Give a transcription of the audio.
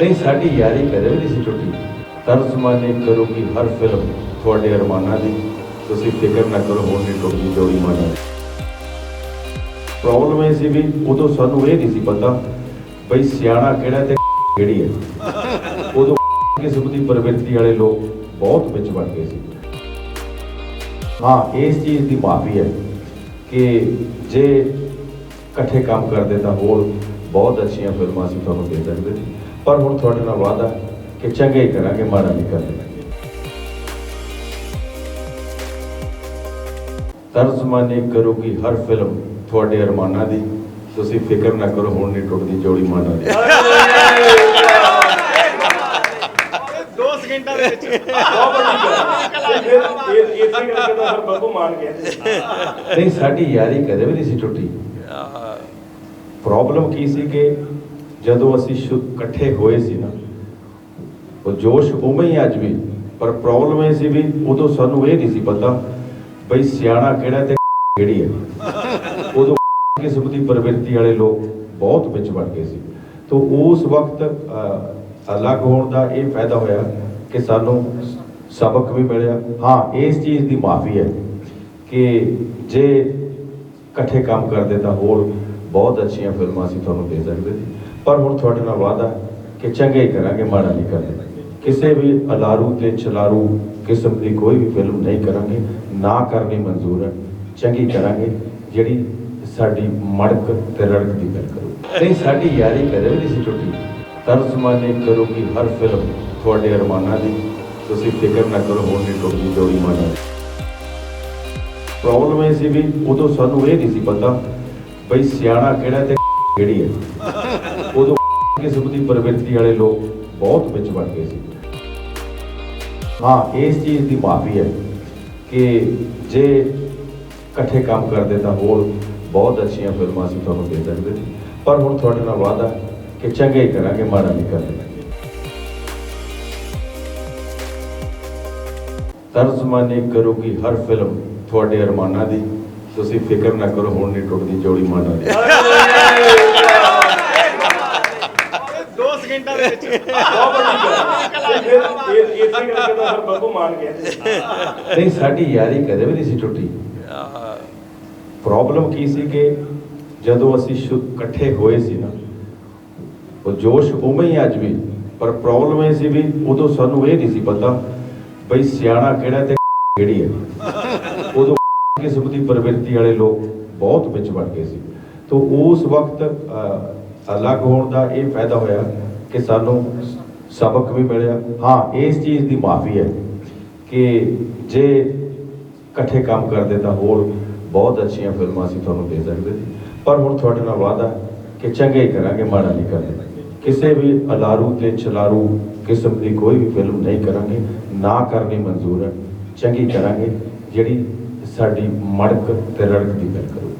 ਨਹੀਂ, ਸਾਡੀ ਯਾਰੀ ਕਦੇ ਵੀ ਨਹੀਂ ਸੀ ਟੁੱਟੀ। ਤਰਸਮਾਨੀ ਕਰੂਗੀ ਹਰ ਫਿਲਮ ਤੁਹਾਡੇ ਅਰਮਾਨਾਂ ਦੀ। ਤੁਸੀਂ ਫਿਕਰ ਨਾ ਕਰੋ ਹੁਣ ਨਹੀਂ ਟੁੱਟਦੀ ਜੋੜੀ ਮਾਨਾ ਪ੍ਰੋਬਲਮ ਇਹ ਸੀ ਵੀ ਉਦੋਂ ਸਾਨੂੰ ਇਹ ਨਹੀਂ ਸੀ ਪਤਾ ਬਈ ਸਿਆਣਾ ਕਿਹੜਾ ਤੇ ਕਿਹੜੀ ਹੈ। ਉਦੋਂ ਕਿਸਮ ਦੀ ਪ੍ਰਵਿਰਤੀ ਵਾਲੇ ਲੋਕ ਬਹੁਤ ਵਿੱਚ ਵੜ ਗਏ ਸੀ। ਹਾਂ, ਇਸ ਚੀਜ਼ ਦੀ ਮਾਫੀ ਹੈ ਕਿ ਜੇ ਇਕੱਠੇ ਕੰਮ ਕਰਦੇ ਤਾਂ ਹੋਰ ਬਹੁਤ ਅੱਛੀਆਂ ਫਿਲਮਾਂ ਅਸੀਂ ਤੁਹਾਨੂੰ ਦੇ ਸਕਦੇ। ਸੀ ਪਰ ਹੁਣ ਤੁਹਾਡੇ ਨਾਲ ਵਾਅਦਾ ਕਿ ਚੰਗੇ ਹੀ ਕਰਾਂਗੇ ਮਾੜਾ ਨਹੀਂ ਕਰਦੇ ਤਰਜਮਾਨੀ ਕਰੂਗੀ ਹਰ ਫਿਲਮ ਤੁਹਾਡੇ ਅਰਮਾਨਾਂ ਦੀ। ਤੁਸੀਂ ਫਿਕਰ ਨਾ ਕਰੋ ਹੁਣ ਨਹੀਂ ਟੁੱਟਦੀ ਜੋੜੀ ਮਾਨਾ ਦੀ। ਦੋ ਸਕਿੰਟਾਂ ਦੇ ਵਿੱਚ। ਨਹੀਂ ਸਾਡੀ ਯਾਰੀ ਕਦੇ ਵੀ ਨਹੀਂ ਸੀ ਟੁੱਟੀ। ਪ੍ਰੋਬਲਮ ਕੀ ਸੀ ਕਿ ਜਦੋਂ ਅਸੀਂ ਸ਼ੁ- ਇਕੱਠੇ ਹੋਏ ਸੀ ਨਾ, ਉਹ ਜੋਸ਼ ਉਵੇਂ ਹੀ ਅੱਜ ਵੀ, ਪਰ ਪ੍ਰੋਬਲਮ ਇਹ ਸੀ ਵੀ ਉਦੋਂ ਸਾਨੂੰ ਇਹ ਨਹੀਂ ਸੀ ਪਤਾ ਬਈ ਸਿਆਣਾ ਕਿਹੜਾ ਤੇ ਕਿਹੜੀ ਹੈ। ਉਦੋਂ ਕਿਸਮ ਦੀ ਪ੍ਰਵਿਰਤੀ ਵਾਲੇ ਲੋਕ ਬਹੁਤ ਵਿੱਚ ਵੜ ਗਏ ਸੀ। ਤੋਂ ਉਸ ਵਕਤ ਅਲੱਗ ਹੋਣ ਦਾ ਇਹ ਫਾਇਦਾ ਹੋਇਆ ਕਿ ਸਾਨੂੰ ਸਬਕ ਵੀ ਮਿਲਿਆ। ਹਾਂ, ਇਸ ਚੀਜ਼ ਦੀ ਮਾਫੀ ਹੈ ਕਿ ਜੇ ਇਕੱਠੇ ਕੰਮ ਕਰਦੇ ਤਾਂ ਹੋਰ ਬਹੁਤ ਅੱਛੀਆਂ ਫਿਲਮਾਂ ਅਸੀਂ ਤੁਹਾਨੂੰ ਦੇ ਸਕਦੇ। ਸੀ ਪਰ ਹੁਣ ਤੁਹਾਡੇ ਨਾਲ ਵਾਅਦਾ ਕਿ ਚੰਗੇ ਕਰਾਂਗੇ, ਮਾੜਾ ਨਹੀਂ ਕਰਾਂਗੇ। ਕਿਸੇ ਵੀ ਅਲਾਰੂ ਤੇ ਚਲਾਰੂ ਕਿਸਮ ਦੀ ਕੋਈ ਵੀ ਫਿਲਮ ਨਹੀਂ ਕਰਾਂਗੇ, ਨਾ ਕਰਨੀ ਮਨਜ਼ੂਰ ਹੈ। ਚੰਗੀ ਕਰਾਂਗੇ, ਜਿਹੜੀ ਸਾਡੀ ਮੜਕ ਤੇ ਰੜਕ ਦੀ ਗੱਲ ਕਰੂ। ਨਹੀਂ, ਸਾਡੀ ਯਾਰੀ ਕਦੇ ਵੀ ਨਹੀਂ ਸੀ ਟੁੱਟੀ। ਤਰਜਮਾਨੀ ਕਰੂਗੀ ਹਰ ਫਿਲਮ ਤੁਹਾਡੇ ਅਰਮਾਨਾਂ ਦੀ। ਤੁਸੀਂ ਫਿਕਰ ਨਾ ਕਰੋ ਹੁਣ ਨਹੀਂ ਟੁੱਟਦੀ ਜੋੜੀ ਮਾਨਾ ਪ੍ਰੋਬਲਮ ਇਹ ਸੀ ਵੀ ਉਦੋਂ ਸਾਨੂੰ ਇਹ ਨਹੀਂ ਸੀ ਪਤਾ ਬਈ ਸਿਆਣਾ ਕਿਹੜਾ ਤੇ ਕਿਹੜੀ ਹੈ। ਉਦੋਂ ਕਿਸਮ ਦੀ ਪ੍ਰਵਿਰਤੀ ਵਾਲੇ ਲੋਕ ਬਹੁਤ ਵਿੱਚ ਵੜ ਗਏ ਸੀ। ਹਾਂ, ਇਸ ਚੀਜ਼ ਦੀ ਮਾਫੀ ਹੈ ਕਿ ਜੇ ਇਕੱਠੇ ਕੰਮ ਕਰਦੇ ਤਾਂ ਹੋਰ ਬਹੁਤ ਅੱਛੀਆਂ ਫਿਲਮਾਂ ਅਸੀਂ ਤੁਹਾਨੂੰ ਦੇ ਸਕਦੇ ਸੀ। ਪਰ ਹੁਣ ਤੁਹਾਡੇ ਨਾਲ ਵਾਅਦਾ ਕਿ ਚੰਗੇ ਕਰਾਂਗੇ, ਮਾੜਾ ਨਹੀਂ ਕਰਦੇ। ਤਰਜਮਾਨੀ ਕਰੂਗੀ ਹਰ ਫਿਲਮ ਤੁਹਾਡੇ ਅਰਮਾਨਾਂ ਦੀ। ਤੁਸੀਂ ਫਿਕਰ ਨਾ ਕਰੋ, ਹੁਣ ਨਹੀਂ ਟੁੱਟਦੀ ਜੋੜੀ ਮਾਨਾ ਦੀ। ਦੋ ਸਕਿੰਟਾਂ ਦੇ ਵਿੱਚ ਨਹੀਂ, ਸਾਡੀ ਯਾਰੀ ਕਦੇ ਵੀ ਨਹੀਂ ਸੀ ਟੁੱਟੀ। ਪ੍ਰੋਬਲਮ ਕੀ ਸੀ ਕਿ ਜਦੋਂ ਅਸੀਂ ਇਕੱਠੇ ਹੋਏ ਸੀ ਨਾ, ਉਹ ਜੋਸ਼ ਉਵੇਂ ਹੀ ਅੱਜ ਵੀ, ਪਰ ਪ੍ਰੋਬਲਮ ਇਹ ਸੀ ਵੀ ਉਦੋਂ ਸਾਨੂੰ ਇਹ ਨਹੀਂ ਸੀ ਪਤਾ ਬਈ ਸਿਆਣਾ ਕਿਹੜਾ ਤੇ ਕਿਹੜੀ ਹੈ। ਉਦੋਂ ਕਿਸਮ ਦੀ ਪ੍ਰਵਿਰਤੀ ਵਾਲੇ ਲੋਕ ਬਹੁਤ ਵਿੱਚ ਵੜ ਗਏ ਸੀ। ਤੋਂ ਉਸ ਵਕਤ ਅਲੱਗ ਹੋਣ ਦਾ ਇਹ ਫਾਇਦਾ ਹੋਇਆ ਕਿ ਸਾਨੂੰ ਸਬਕ ਵੀ ਮਿਲਿਆ। ਹਾਂ, ਇਸ ਚੀਜ਼ ਦੀ ਮਾਫੀ ਹੈ ਕਿ ਜੇ ਇਕੱਠੇ ਕੰਮ ਕਰਦੇ ਤਾਂ ਹੋਰ ਬਹੁਤ ਅੱਛੀਆਂ ਫਿਲਮਾਂ ਅਸੀਂ ਤੁਹਾਨੂੰ ਦੇ ਸਕਦੇ ਸੀ। ਪਰ ਹੁਣ ਤੁਹਾਡੇ ਨਾਲ ਵਾਅਦਾ ਕਿ ਚੰਗੇ ਹੀ ਕਰਾਂਗੇ, ਮਾੜਾ ਨਹੀਂ ਕਰਦੇ ਕਿਸੇ ਵੀ ਅਲਾਰੂ ਤੇ ਚਲਾਰੂ ਕਿਸਮ ਦੀ ਕੋਈ ਵੀ ਫਿਲਮ ਨਹੀਂ ਕਰਾਂਗੇ, ਨਾ ਕਰਨੀ ਮਨਜ਼ੂਰ ਹੈ। ਚੰਗੀ ਕਰਾਂਗੇ ਜਿਹੜੀ ਸਾਡੀ ਮੜਕ ਤੇ ਰੜਕ ਦੀ ਗੱਲ ਕਰੂ।